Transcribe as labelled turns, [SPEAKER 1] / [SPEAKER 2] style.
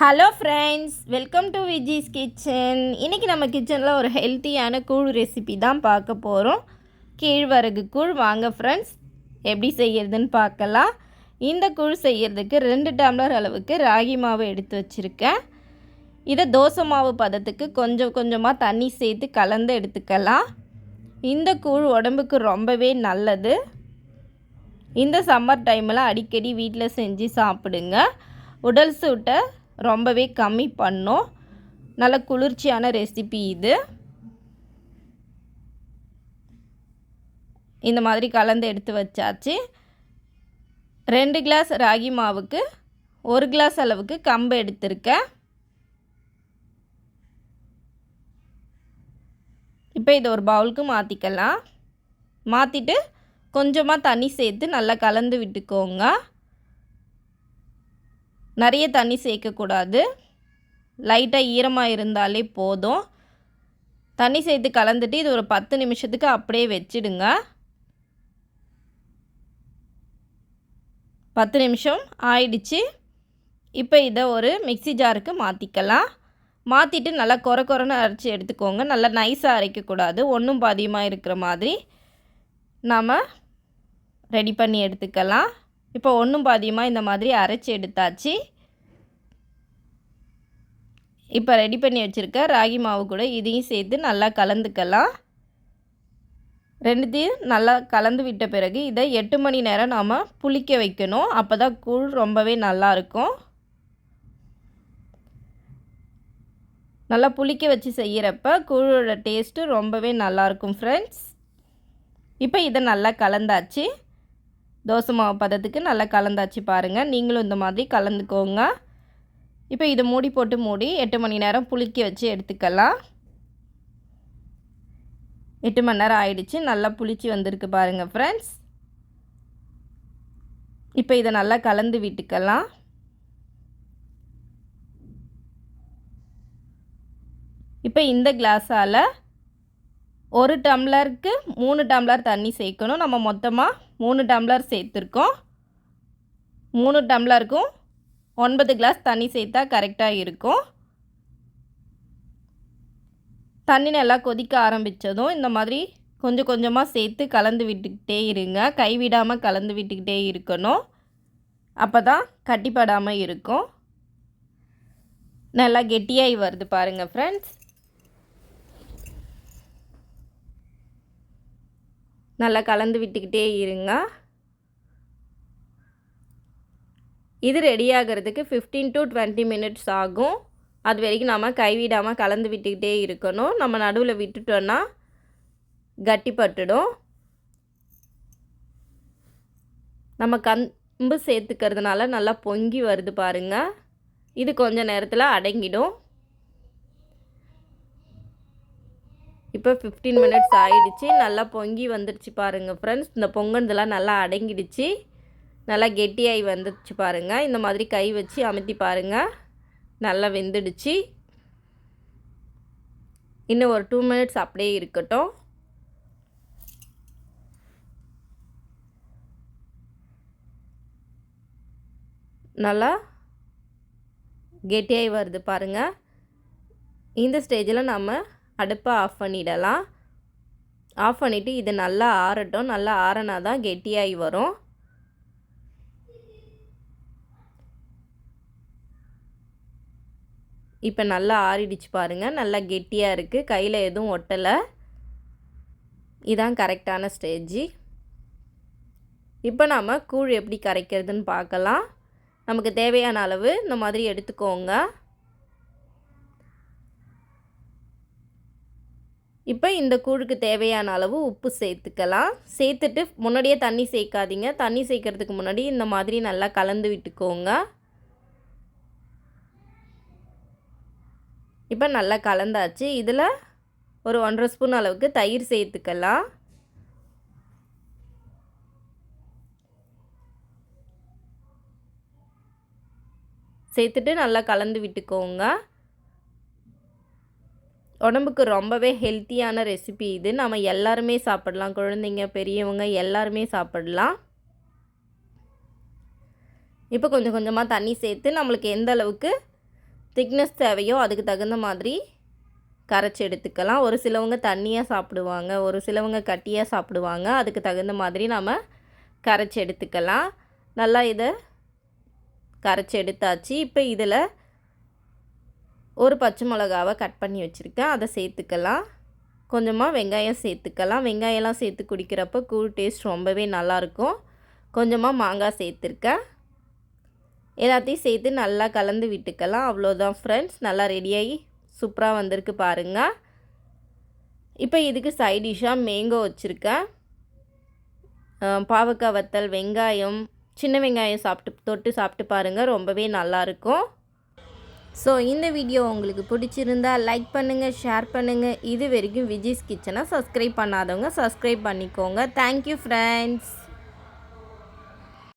[SPEAKER 1] Hello friends welcome to Viji's kitchen இன்றைக்கி நம்ம கிச்சனில் ஒரு ஹெல்த்தியான கூழ் ரெசிபி தான் பார்க்க போகிறோம் கீழ்வரகு கூழ். வாங்க ஃப்ரெண்ட்ஸ் எப்படி செய்கிறதுன்னு பார்க்கலாம். இந்த கூழ் செய்கிறதுக்கு ரெண்டு டம்ளர் அளவுக்கு ராகி மாவு எடுத்து வச்சுருக்கேன். இதை தோசை மாவு பதத்துக்கு கொஞ்சம் கொஞ்சமாக தண்ணி சேர்த்து கலந்து எடுத்துக்கலாம். இந்த கூழ் உடம்புக்கு ரொம்பவே நல்லது. இந்த சம்மர் டைமில் அடிக்கடி வீட்டில் செஞ்சு சாப்பிடுங்க. உடல் சூட்டை ரொம்பவே கம்மி பண்ணும். நல்ல குளிர்ச்சியான ரெசிபி இது. இந்த மாதிரி கலந்து எடுத்து வச்சாச்சு. ரெண்டு கிளாஸ் ராகி மாவுக்கு ஒரு கிளாஸ் அளவுக்கு கம்பு எடுத்திருக்கேன். இப்போ இதை ஒரு பவுலுக்கு மாற்றிக்கலாம் மாற்றிட்டு கொஞ்சமாக தண்ணி சேர்த்து நல்லா கலந்து விட்டுக்கோங்க. நிறைய தண்ணி சேர்க்கக்கூடாது. லைட்டாக ஈரமாக இருந்தாலே போதும். தண்ணி சேர்த்து கலந்துட்டு இது ஒரு பத்து நிமிஷத்துக்கு அப்படியே வச்சிடுங்க. பத்து நிமிஷம் ஆயிடுச்சு. இப்போ இதை ஒரு மிக்சி ஜாருக்கு மாற்றிக்கலாம் மாற்றிட்டு நல்லா குறை குறைன்னு அரைச்சி எடுத்துக்கோங்க. நல்லா நைஸாக அரைக்கக்கூடாது. ஒன்றும் பாதியமாக இருக்கிற மாதிரி நாம் ரெடி பண்ணி எடுத்துக்கலாம். இப்போ ஒன்றும் பாதியமாக இந்த மாதிரி அரைச்சி எடுத்தாச்சு. இப்போ ரெடி பண்ணி வச்சுருக்க ராகி மாவு கூட இதையும் சேர்த்து நல்லா கலந்துக்கலாம். ரெண்டுத்தையும் நல்லா கலந்து விட்ட பிறகு இதை எட்டு மணி நேரம் நாம் புளிக்க வைக்கணும். அப்போ தான் கூழ் ரொம்பவே நல்லாயிருக்கும் நல்லா புளிக்க வச்சு செய்கிறப்ப கூழோட டேஸ்ட்டு ரொம்பவே நல்லாயிருக்கும் ஃப்ரெண்ட்ஸ் இப்போ இதை நல்லா கலந்தாச்சு. தோசை மாவு பதத்துக்கு நல்லா கலந்தாச்சு பாருங்கள் நீங்களும் இந்த மாதிரி கலந்துக்கோங்க. இப்போ இதை மூடி போட்டு மூடி எட்டு மணி நேரம் புளிக்க வச்சு எடுத்துக்கலாம். எட்டு மணி நேரம் ஆயிடுச்சு. நல்லா புளிச்சு வந்திருக்கு பாருங்கள் ஃப்ரெண்ட்ஸ் இப்போ இதை நல்லா கலந்து விட்டுக்கலாம். இப்போ இந்த கிளாஸால் ஒரு டம்ளருக்கு மூணு டம்ளர் தண்ணி சேர்க்கணும். நம்ம மொத்தமாக மூணு டம்ளர் சேர்த்துருக்கோம். மூணு டம்ளருக்கும் ஒன்பது கிளாஸ் தண்ணி சேர்த்தா கரெக்டாக இருக்கும். தண்ணி நல்லா கொதிக்க ஆரம்பித்ததும் இந்த மாதிரி கொஞ்சம் கொஞ்சமாக சேர்த்து கலந்து விட்டுக்கிட்டே இருங்க. கைவிடாமல் கலந்து விட்டுக்கிட்டே இருக்கணும். அப்போ தான் கட்டிப்படாமல் இருக்கும். நல்லா கெட்டியாகி வருது பாருங்கள் ஃப்ரெண்ட்ஸ் நல்லா கலந்து விட்டுக்கிட்டே இருங்க. இது ரெடி ஆகிறதுக்கு ஃபிஃப்டீன் டு டுவெண்ட்டி மினிட்ஸ் ஆகும். அது வரைக்கும் நம்ம கைவிடாமல் கலந்து விட்டுக்கிட்டே இருக்கணும். நம்ம நடுவில் விட்டுட்டோன்னா கட்டிப்பட்டுடும். நம்ம கம்பு சேர்த்துக்கிறதுனால நல்லா பொங்கி வருது பாருங்கள் இது கொஞ்சம் நேரத்தில் அடங்கிடும். இப்போ ஃபிஃப்டீன் மினிட்ஸ் ஆகிடுச்சு நல்லா பொங்கி வந்துடுச்சு பாருங்கள் ஃப்ரெண்ட்ஸ் இந்த பொங்கனதெல்லாம் நல்லா அடங்கிடுச்சு. நல்லா கெட்டியாகி வந்துடுச்சு பாருங்கள் இந்த மாதிரி கை வச்சு அமுத்தி பாருங்கள் நல்லா வெந்துடுச்சு. இன்னும் ஒரு டூ மினிட்ஸ் அப்படியே இருக்கட்டும். நல்லா கெட்டியாகி வருது பாருங்கள் இந்த ஸ்டேஜில் நம்ம அடுப்பை ஆஃப் பண்ணிடலாம். ஆஃப் பண்ணிவிட்டு இது நல்லா ஆறட்டும். நல்லா ஆறினா தான் கெட்டியாகி வரும். இப்போ நல்லா ஆறிடுச்சு பாருங்கள் நல்லா கெட்டியாக இருக்குது கையில் எதுவும் ஒட்டலை. இதான் கரெக்டான ஸ்டேஜி. இப்போ நாம் கூழ் எப்படி கரைக்கிறதுன்னு பார்க்கலாம். நமக்கு தேவையான அளவு இந்த மாதிரி எடுத்துக்கோங்க. இப்போ இந்த கூழுக்கு தேவையான அளவு உப்பு சேர்த்துக்கலாம். சேர்த்துட்டு முன்னாடியே தண்ணி சேர்க்காதீங்க. தண்ணி சேர்க்கறதுக்கு முன்னாடி இந்த மாதிரி நல்லா கலந்து விட்டுக்கோங்க. இப்போ நல்லா கலந்தாச்சு. இதில் ஒரு ஒன்றரை ஸ்பூன் அளவுக்கு தயிர் சேர்த்துக்கலாம். சேர்த்துட்டு நல்லா கலந்து விட்டுக்கோங்க. உடம்புக்கு ரொம்பவே ஹெல்த்தியான ரெசிபி இது. நம்ம எல்லாருமே சாப்பிடலாம். குழந்தைங்க பெரியவங்க எல்லாருமே சாப்பிடலாம். இப்போ கொஞ்சம் கொஞ்சமாக தண்ணி சேர்த்து நம்மளுக்கு எந்த அளவுக்கு திக்னஸ் தேவையோ அதுக்கு தகுந்த மாதிரி கரைச்சி எடுத்துக்கலாம். ஒரு சிலவங்க தண்ணியாக சாப்பிடுவாங்க ஒரு சிலவங்க கட்டியாக சாப்பிடுவாங்க. அதுக்கு தகுந்த மாதிரி நம்ம கரைச்சி எடுத்துக்கலாம். நல்லா இதை கரைச்சி எடுத்தாச்சு. இப்போ இதில் ஒரு பச்சை மிளகாவை கட் பண்ணி வச்சுருக்கேன். அதை சேர்த்துக்கலாம். கொஞ்சமாக வெங்காயம் சேர்த்துக்கலாம். வெங்காயம்லாம் சேர்த்து குடிக்கிறப்ப கூழ் டேஸ்ட் ரொம்பவே நல்லாயிருக்கும். கொஞ்சமாக மாங்காய் சேர்த்துருக்கேன். எல்லாத்தையும் சேர்த்து நல்லா கலந்து விட்டுக்கலாம். அவ்வளோதான் ஃப்ரெண்ட்ஸ் நல்லா ரெடியாகி சூப்பராக வந்திருக்கு பாருங்கள் இப்போ இதுக்கு சைட் டிஷ்ஷாக மேங்கோ வச்சுருக்கேன். பாவக்காய் வத்தல் வெங்காயம் சின்ன வெங்காயம் சாப்பிட்டு தொட்டு சாப்பிட்டு பாருங்கள் ரொம்பவே நல்லாயிருக்கும். ஸோ இந்த வீடியோ உங்களுக்கு பிடிச்சிருந்தா லைக் பண்ணுங்கள் ஷேர் பண்ணுங்கள் இது வரைக்கும் விஜய்ஸ் கிச்சனை சப்ஸ்கிரைப் பண்ணாதவங்க சப்ஸ்கிரைப் பண்ணிக்கோங்க. Thank you friends